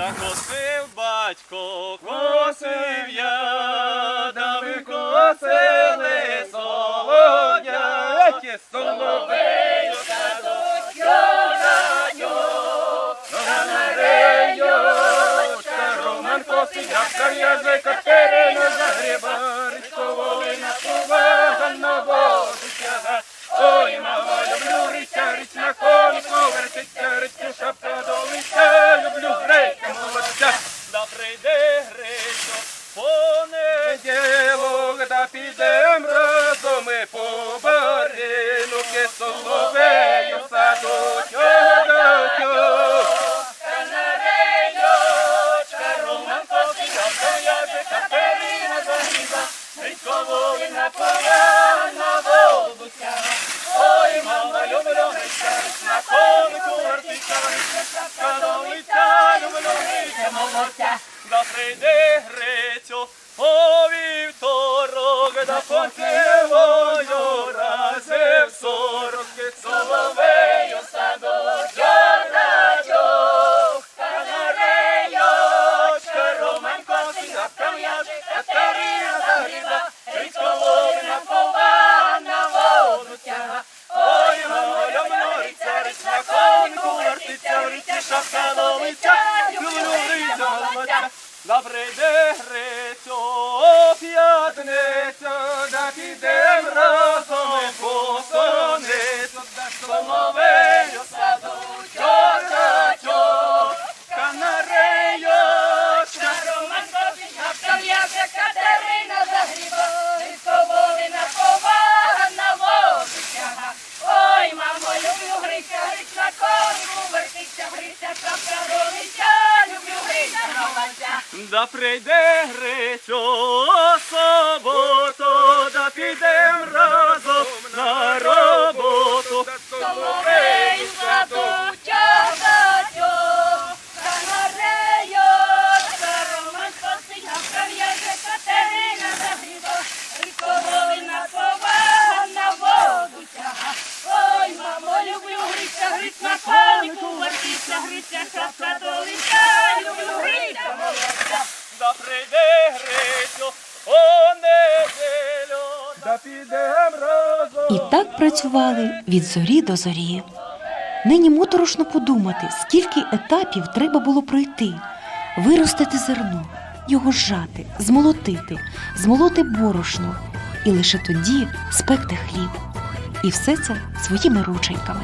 Закосив батько, косив я, да ви косили солодяки, шапка до лиця, риця, молодця. Да прийде Грицю, о п'ятницю, да разом по соницю, Да прийде Грицю о суботу, да підем разом на роботу. Соловей садуть, чорначок, канарейочка, Роман косить, гавка в'яже, Катерина загріба, Рідко Волина повага на воду тяга. Ой, мамо, люблю гриця, гриць на конику вертиться, гриця, шапка до лиця, люблю гриця, молодця. Да прийде Грицю о неділю, да підем разом. І так працювали від зорі до зорі. Нині моторошно подумати, скільки етапів треба було пройти, виростити зерно, його зжати, змолотити, змолоти борошно і лише тоді спекти хліб. І все це своїми рученьками.